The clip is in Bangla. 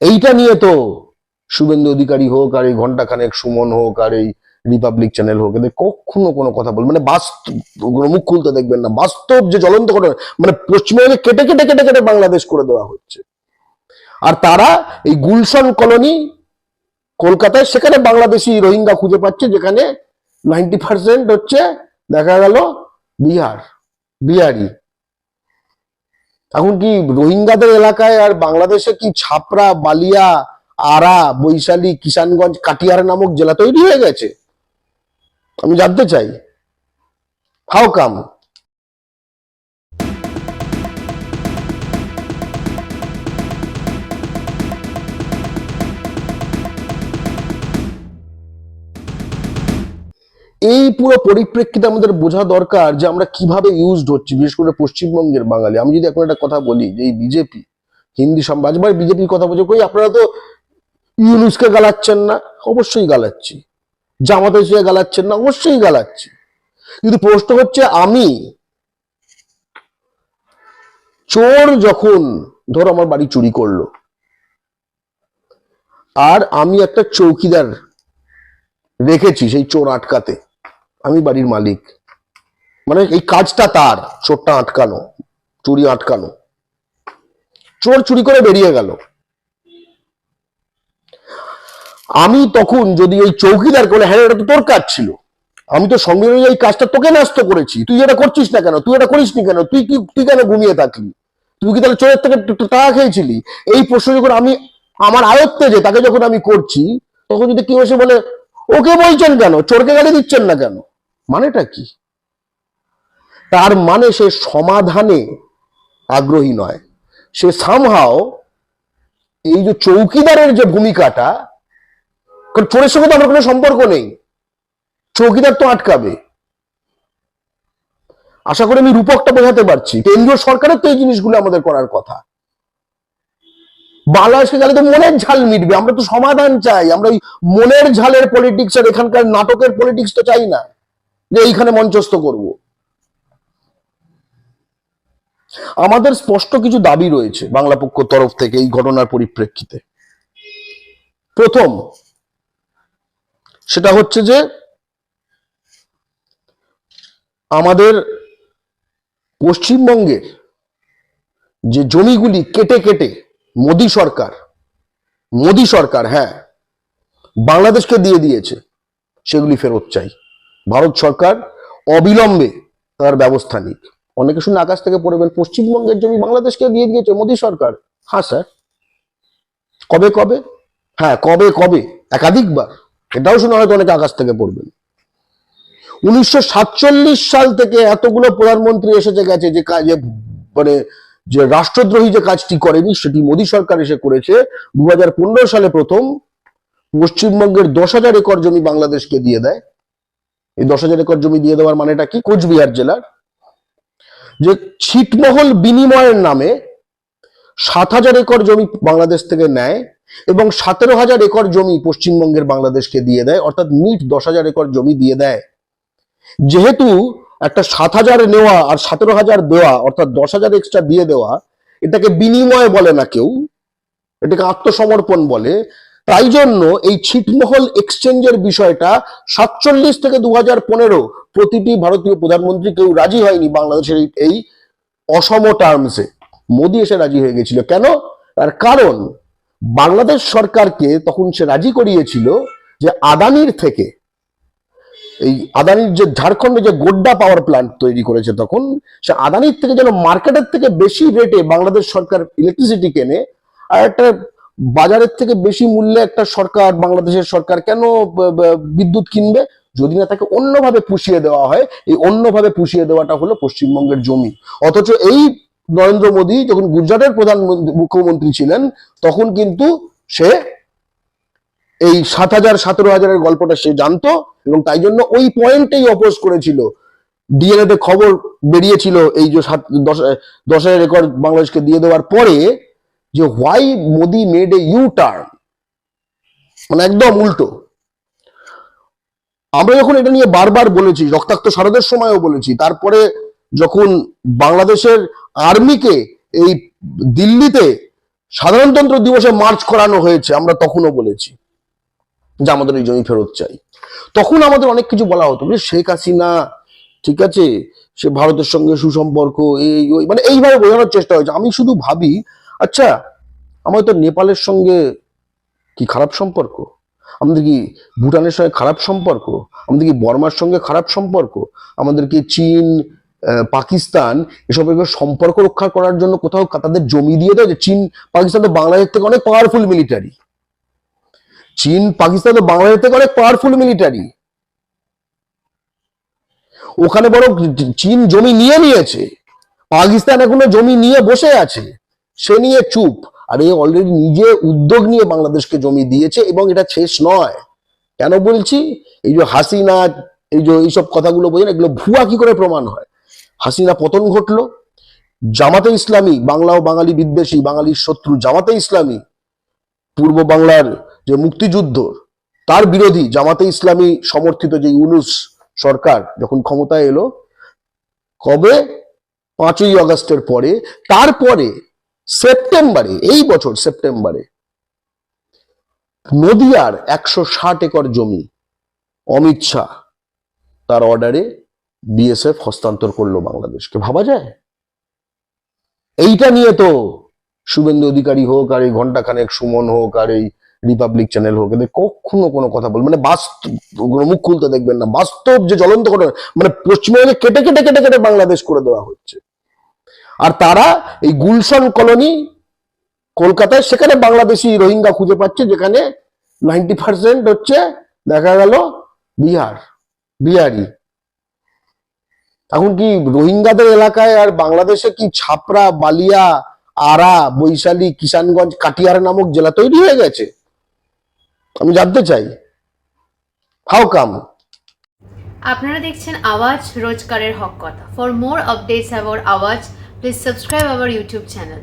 এইটা নিয়ে তো শুভেন্দু অধিকারী হোক আর এই ঘণ্টা খানেক সুমন হোক আর এই রিপাবলিক চ্যানেল হোক, এদের কখনো কোনো কথা বলবে মানে বাস্তব, মুখ খুলতে দেখবেন না। বাস্তব যে জ্বলন্ত ঘটনা মানে পশ্চিমবঙ্গে কেটে কেটে কেটে কেটে বাংলাদেশ করে দেওয়া হচ্ছে। আর তারা এই গুলশন কলোনি কলকাতায়, সেখানে বাংলাদেশি রোহিঙ্গা খুঁজে পাচ্ছে, যেখানে নাইনটি পার্সেন্ট হচ্ছে, দেখা গেল বিহার, বিহারি। এখন কি রোহিঙ্গাদের এলাকায় আর বাংলাদেশে কি ছাপরা, বালিয়া, আরা, বৈশালী, কিষানগঞ্জ, কাটিয়ার নামক জেলা তৈরি হয়ে গেছে? আমি জানতে চাই। হাউ কাম পুরো পরিপ্রেক্ষিতে আমাদের বোঝা দরকার যে আমরা কীভাবে ইউজড হচ্ছি, বিশেষ করে পশ্চিমবঙ্গের বাঙালি। আমি যদি এখন একটা কথা বলি, যে এই বিজেপি হিন্দি সমাজবার বিজেপির কথা বলছে, কই আপনারা তো ইউনুসকে গালাচ্ছেন না? অবশ্যই গালাচ্ছি। জামাতে ইসলামকে গালাচ্ছেন না? অবশ্যই গালাচ্ছি। কিন্তু প্রশ্ন হচ্ছে, আমি চোর যখন, ধরো আমার বাড়ি চুরি করল, আর আমি একটা চৌকিদার রেখেছি সেই চোর আটকাতে। আমি বাড়ির মালিক। মানে এই কাজটা তার, চোরটা আটকানো, চুরি আটকানো। চোর চুরি করে বেরিয়ে গেল। আমি তখন যদি ওই চৌকিদার করে হ্যাঁ এটা তো তোর কাজ ছিল। আমি তো সঙ্গে এই কাজটা তোকে ন্যস্ত করেছি। তুই এটা করছিস না কেন? তুই এটা করিস নি কেন? তুই কি, তুই কেন ঘুমিয়ে থাকলি? তুই কি তাহলে চোরের থেকে টাকা খেয়েছিলি? এই প্রশ্ন যখন আমি, আমার আয়ত্তে যে তাকে যখন আমি করছি, তখন যদি কেউ এসে বলে ওকে বলছেন কেন? চোরকে গালি দিচ্ছেন না কেন? মানেটা কি? তার মানে সে সমাধানে আগ্রহী নয়। সে সামহাও এই যে চৌকিদারের যে ভূমিকাটা, কারণ চোরের সঙ্গে তো আমার কোনো সম্পর্ক নেই। চৌকিদার তো আটকাবে। আশা করি আমি রূপকটা বোঝাতে পারছি। কেন্দ্রীয় সরকারের তো এই জিনিসগুলো আমাদের করার কথা। বাংলাদেশকে গেলে তো মনের ঝাল মিটবে, আমরা তো সমাধান চাই, আমরা ওই মনের ঝালের পলিটিক্স আর এখানকার নাটকের পলিটিক্স তো চাই না, যে এইখানে মঞ্চস্থ করব। আমাদের স্পষ্ট কিছু দাবি রয়েছে বাংলা পক্ষ তরফ থেকে এই ঘটনার পরিপ্রেক্ষিতে। প্রথম, সেটা হচ্ছে যে আমাদের পশ্চিমবঙ্গের যে জমিগুলি কেটে কেটে মোদী সরকার মোদী সরকার হ্যাঁ বাংলাদেশকে দিয়ে দিয়েছে, সেগুলি ফেরত চাই। ভারত সরকার অবিলম্বে তার ব্যবস্থা নিক। অনেকে শুনে আকাশ থেকে পড়বেন পশ্চিমবঙ্গের জমি বাংলাদেশকে দিয়ে দিয়েছে মোদী সরকার। হ্যাঁ স্যার। কবে কবে? হ্যাঁ কবে কবে? একাধিকবার। এটাও শুনে হয়তো অনেকে আকাশ থেকে পড়বেন। উনিশশো সাতচল্লিশ সাল থেকে এতগুলো প্রধানমন্ত্রী এসেছে, গেছে, যে কাজে মানে যে রাষ্ট্রদ্রোহী যে কাজটি করেনি, সেটি মোদী সরকার এসে করেছে। দুহাজার পনেরো সালে প্রথম পশ্চিমবঙ্গের দশ হাজার একর জমি বাংলাদেশকে দিয়ে দেয়। এই দশ হাজার একর জমি দিয়ে দেওয়ার মানেটা কি? কোচবিহার জেলার। যে ছিটমহল বিনিময়ের নামে সাত হাজার একর জমি বাংলাদেশ থেকে নেয় এবং সতেরো হাজার একর জমি পশ্চিমবঙ্গের বাংলাদেশকে দিয়ে দেয়, অর্থাৎ মিট দশ হাজার একর জমি দিয়ে দেয়। যেহেতু একটা সাত হাজার নেওয়া আর সতেরো হাজার দেওয়া, অর্থাৎ দশ হাজার এক্সট্রা দিয়ে দেওয়া, এটাকে বিনিময় বলে না কেউ, এটাকে আত্মসমর্পণ বলে। তাই জন্য এই ছিটমহল এক্সচেঞ্জের বিষয়টা সাতচল্লিশ থেকে দু হাজার পনেরো প্রতিটি ভারতীয় প্রধানমন্ত্রী কেউ রাজি হয়নি বাংলাদেশের এই- অসম টার্মসে মোদী এসে রাজি হয়ে গেছিল। কেন? তার কারণ, বাংলাদেশ সরকারকে তখন সে রাজি করিয়েছিল যে আদানির থেকে এই আদানির যে ঝাড়খণ্ডে যে গোড্ডা পাওয়ার প্ল্যান্ট তৈরি করেছে তখন, সে আদানির থেকে যেন মার্কেটের থেকে বেশি রেটে বাংলাদেশ সরকার ইলেকট্রিসিটি কেনে, আর একটা বাজারের থেকে বেশি মূল্যে একটা সরকার, বাংলাদেশের সরকার কেন বিদ্যুৎ কিনবে? যদি না তাকে অন্যভাবে পুষিয়ে দেওয়া হয়, এই অন্যভাবে পুষিয়ে দেওয়াটা হলো পশ্চিমবঙ্গের জমি। অথচ এই নরেন্দ্র মোদী যখন গুজরাটের প্রধান মুখ্যমন্ত্রী ছিলেন, তখন কিন্তু সে এই সাত হাজার, সতেরো হাজারের গল্পটা সে জানতো এবং তাই জন্য ওই পয়েন্টেই অপোজ করেছিল। ডিএনএ তে খবর বেরিয়েছিল এই যে সাত, দশ হাজার একর বাংলাদেশকে দিয়ে দেওয়ার পরে যে why Modi made a U turn মানে একদম উল্টো। আমরা যখন এটা নিয়ে বারবার বলেছি, রক্তাক্ত শারদের সময়ও বলেছি, তারপরে যখন বাংলাদেশের আর্মিকে এই দিল্লিতে সাধারণতন্ত্র দিবসে মার্চ করানো হয়েছে, আমরা তখনও বলেছি যে আমাদের এই জমি ফেরত চাই। তখন আমাদের অনেক কিছু বলা হতো যে শেখ হাসিনা, ঠিক আছে? সে ভারতের সঙ্গে সুসম্পর্ক, এই, ওই মানে এইভাবে বোঝানোর চেষ্টা হয়েছে। আমি শুধু ভাবি আচ্ছা আমাদের তো নেপালের সঙ্গে কি খারাপ সম্পর্ক? আমাদের কি ভুটানের সঙ্গে খারাপ সম্পর্ক? আমাদের কি বর্মার সঙ্গে খারাপ সম্পর্ক? আমাদের কি চীন পাকিস্তান এসবের সম্পর্ক রক্ষা করার জন্য কোথাও তাদের জমি দিয়ে দেয়? যে চীন, পাকিস্তান তো বাংলাদেশ থেকে অনেক পাওয়ারফুল মিলিটারি চীন, পাকিস্তান তো বাংলাদেশ থেকে অনেক পাওয়ারফুল মিলিটারি ওখানে বড় চীন জমি নিয়ে নিয়েছে। পাকিস্তান এখনও জমি নিয়ে বসে আছে। সে নিয়ে চুপ। আর এ অলরেডি নিজে উদ্যোগ নিয়ে বাংলাদেশকে জমি দিয়েছে এবং এটা শেষ নয়। কেন বলছি? এই যে হাসিনা, এই যে এইসব কথাগুলো বোঝেন এগুলো ভুয়া কি করে প্রমাণ হয়? হাসিনা পতন ঘটলো। জামাতে ইসলামী, বাংলা ও বাঙালি বিদ্বেষী, বাঙালির শত্রু জামাতে ইসলামী, পূর্ব বাংলার যে মুক্তিযুদ্ধ, তার বিরোধী জামাতে ইসলামী সমর্থিত যে ইউনুস সরকার যখন ক্ষমতায় এলো, কবে? পাঁচই আগস্টের পরে। তারপরে সেপ্টেম্বরে, এই বছর সেপ্টেম্বরে, নদিয়ার একশো ষাট একর জমি অমিত শাহ তার অর্ডারে বিএসএফ হস্তান্তর করল বাংলাদেশকে। ভাবা যায়? এইটা নিয়ে তো শুভেন্দু অধিকারী হোক আর এই ঘন্টাখানেক সুমন হোক আর এই রিপাবলিক চ্যানেল হোক, এদের কখনো কোনো কথা বল মানে বাস্তব মুখ খুলতে দেখবেন না। বাস্তব যে জ্বলন্ত ঘটনা মানে পশ্চিমবঙ্গে কেটে কেটে কেটে কেটে বাংলাদেশ করে দেওয়া হচ্ছে। আর তারা এই গুলশান কলোনি কলকাতায়, সেখানে বাংলাদেশি রোহিঙ্গা খুঁজে পাচ্ছে, যেখানে নাইনটি পার্সেন্ট হচ্ছে, দেখা গেল বিহার, বিহারি। এখন কি রোহিঙ্গাদের এলাকায় আর বাংলাদেশে কি ছাপরা, বালিয়া, আরা, বৈশালী, কিষানগঞ্জ, কাটিয়ার নামক জেলা তৈরি হয়ে গেছে? আমি জানতে চাই। হাউ কাম আপনারা দেখছেন আওয়াজ রোজকারের হক কথা। For more updates about Awaaz please subscribe our YouTube channel